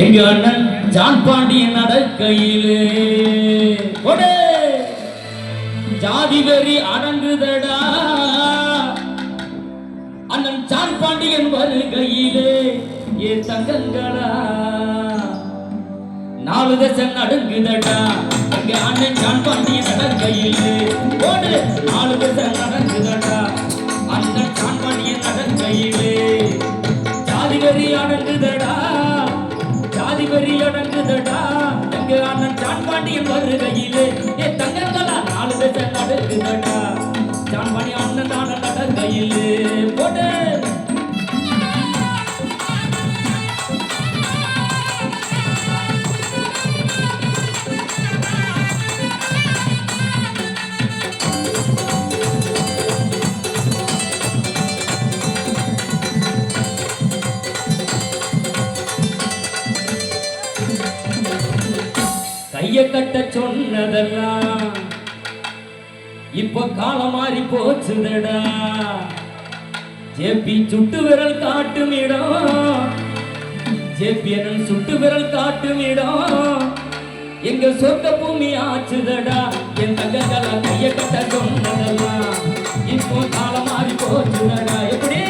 எங்க அண்ணன் ஜான் பாண்டியன் நடக்கையிலே. கொடு ஜாதி வெறி அடங்குதடா. அண்ணன் ஜான் பாண்டியன் வருகையிலே ஏ தங்கங்களா. நாலு தசம் நடங்குதடா. எங்க அண்ணன் ஜான் பாண்டியன் நடக்கையிலே நாலு தசம் நடங்குதடா. வெறி அடங்குதடா எங்க அண்ணன் ஜான் பாண்டியன் வருகையிலே ஏ தங்கங்களா நாலு பேச நடுங்குதடா ஜான் பாண்டி அண்ணன் நாட நடக்கையிலே கட்ட சொன்னதெல்லாம் இப்ப காலம் மாறி போச்சுதடா. ஜேபி சுட்டு விரல் காட்டும் இடம். ஜேபி என்னும் சுட்டு விரல் காட்டும் இடம். எங்க சொர்க்க பூமி ஆச்சுதடா. என் தங்கங்களா கைய கட்ட சொன்னதெல்லாம் இப்போ காலம் மாறி போச்சுதடா. எப்படி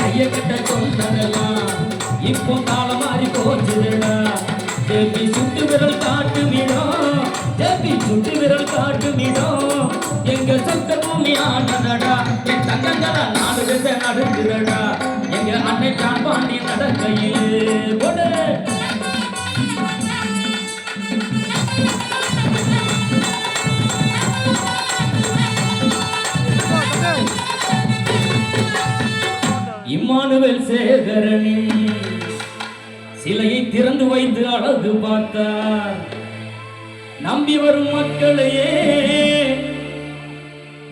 கைய கட்ட சொன்னதெல்லாம் விரல் காட்டும் எங்க சொந்த பூமி ஆனதடா என் தங்கங்கள நாலு வித நடக்குதடா எங்க அன்னை தான் பாண்டி நடக்கையில் போடு. இம்மானுவேல் சேகரனின் சிலையை திறந்து வைத்து அழகு பார்த்தார். நம்பி வரும் மக்களையே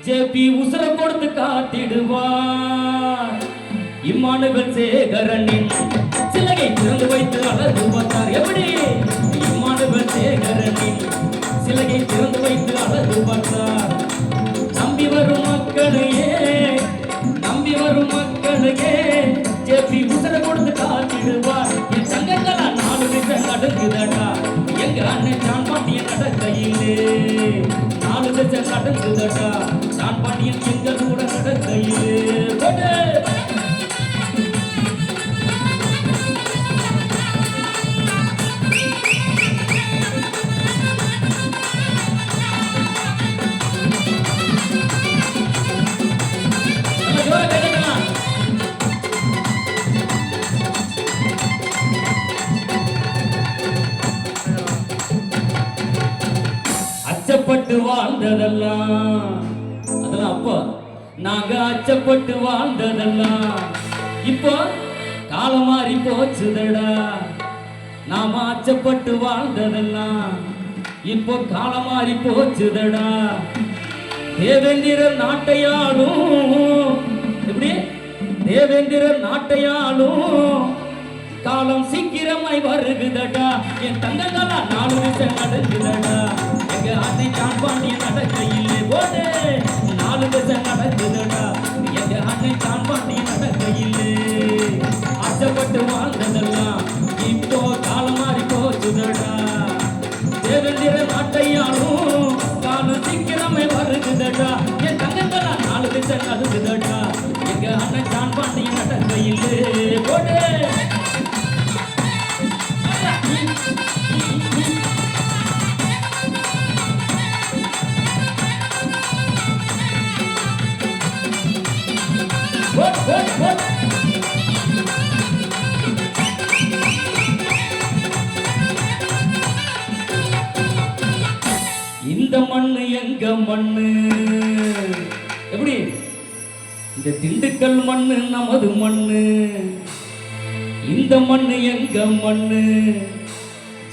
ஜேபி உசுர கொடுத்து காத்திடுவார். இம்மானுவேல் சேகரனின் சிலையை திறந்து வைத்து அழகு பார்த்தார். எப்படி? இம்மானுவேல் சேகரனின் சிலையை திறந்து வைத்து அழகு பார்த்தார். நம்பி வரும் மக்களையே நிமிஷம் நான் ஜான் பாண்டியன் எங்க கூட நடக்கையிலே. அச்சப்பட்டு வாழ்ந்ததெல்லாம். அதெல்லாம் அப்போ நாங்க அச்சப்பட்டு வாழ்ந்ததெல்லாம். இப்போ காலம் மாறி போச்சுதடா. நாம அச்சப்பட்டு வாழ்ந்ததெல்லாம். இப்போ காலம் மாறி போச்சுதடா. தேவேந்திர நாட்டையாளும் எப்படி? தேவேந்திர நாட்டையாளும் காலம் சீக்கிரமாய் வருகுதடா. என் தங்கங்களா நாலு நிமிஷம் நடக்குதடா எங்க அன்னை தான் பாண்டியன் நடக்கையிலே போதே. நாலு நிமிஷம் நடக்குதடா. எங்க அன்னை தான் பாண்டியன் நடக்கையிலே. ஆசைப்பட்டு வாழ்ந்ததெல்லாம் இந்த மண்ணு எங்க மண்ணு? எப்படி? இந்த திண்டுக்கல் மண்ணு நமது மண்ணு. இந்த மண்ணு எங்க மண்ணு?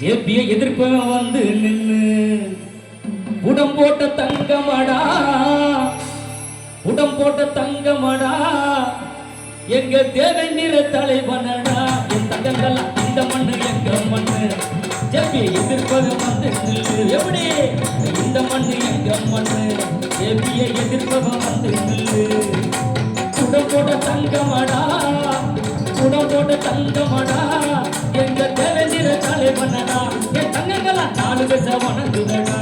ஜேபிய எதிர்ப்ப வந்து நின்னு உடம் போட்ட தங்கமடா உடம் போட்ட தங்கமடா எங்க தேவநீர தலைவனடா. என் தங்கங்களா இந்த மண்ணு எங்க மண்ணு? ஜெபி எதிர்ப்பது வந்து எப்படி? இந்த மண்ணு எங்க மண்ணு. ஜெபியை எதிர்ப்பவன் வந்து குடம் போட தங்கமடா. குடம் போட தங்கமடா. எங்க தேவேந்திர தலைவனடா. என் தங்கங்களா நாலு பேச வணங்குதடா.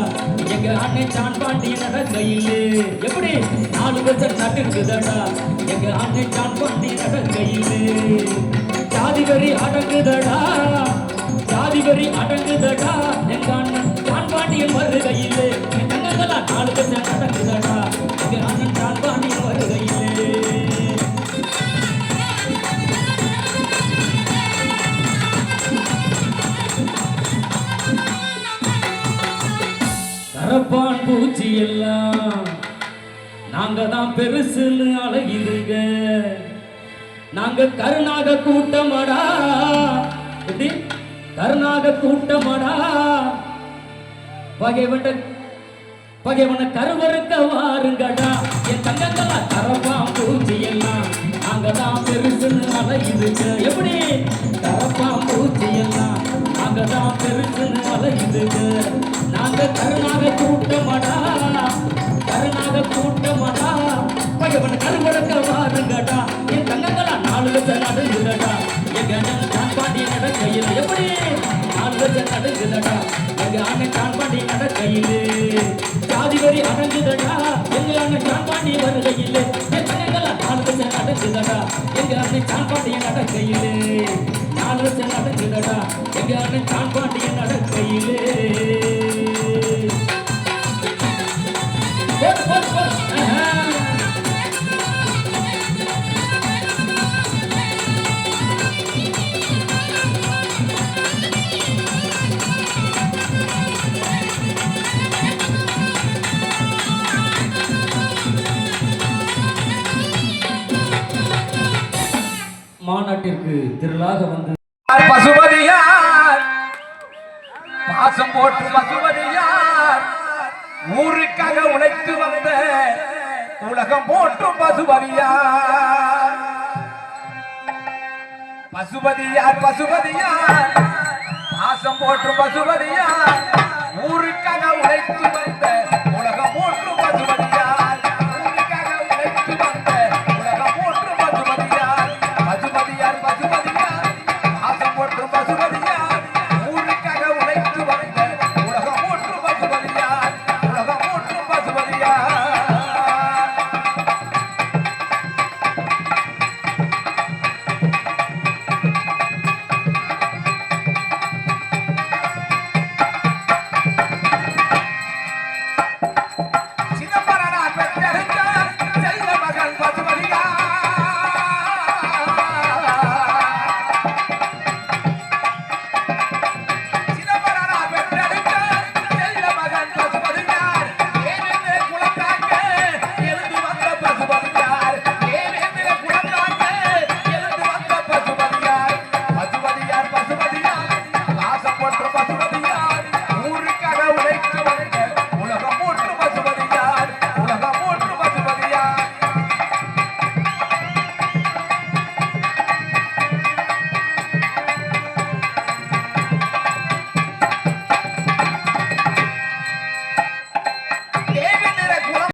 எங்க அண்ணன் சான் பாண்டி நடக்கையிலே எப்படி? நாலு பேச நடுங்குதடா. எங்க அண்ணன் சான் பாண்டி நடக்கையிலே ஜாதி வரி அடங்குதடா. ஜாதி வரி அடங்குதடா. எங்க தான் பாண்டியன் வருகையிலே. என் தங்கங்களா நாலு பேர் அடங்குதடா எங்க அண்ணன் தான் பாண்டியன் வருகையிலே. தரப்பான் பூச்சி எல்லாம் நாங்க தான் பெருசுன்னு அழகிதுங்க. நாங்க கருணாக கூட்டமடா. எப்படி? கருணாக கூட்டமடா. பகைவட்ட பகைவன கருவறுக்க வாருங்கடா என் தங்கங்களா தரப்பா பூச்சி எல்லாம் அங்கதான் தான் பெருசுன்னு அழகிதுங்க எப்படி? தரப்பா பூச்சி எல்லாம் அங்கதான் தான் பெருசுன்னு அழகிதுங்க நாங்க கருணாக கூட்டமடா. கருணாக கூட்டமடா. பகைவன கருவறுக்க வாருங்கடா என் தங்கங்களா நாலு நடந்துடா நாலு லட்சம் நடுங்குதடா எங்க அண்ணன் காண்பாண்டி நடக்கையிலே. ஜாதி வரி அடங்குதடா. எங்க அண்ணன் காண்பாண்டி வருகையிலே. நடக்குதடா. எங்க அண்ணன் காண்பாண்டி நடக்கையிலே. நாலு நடக்குதடா. எங்க அண்ணன் காண்பாண்டி திரளாக வந்து பசுபதியார். பாசம் போட்டு பசுபதியார். ஊருக்காக உழைத்து வந்த உலகம் போற்றும் பசுபதியார். பசுபதியார் பசுபதியார். பாசம் போற்றும் பசுபதியார். ஊருக்காக உழைத்து வந்த யார்?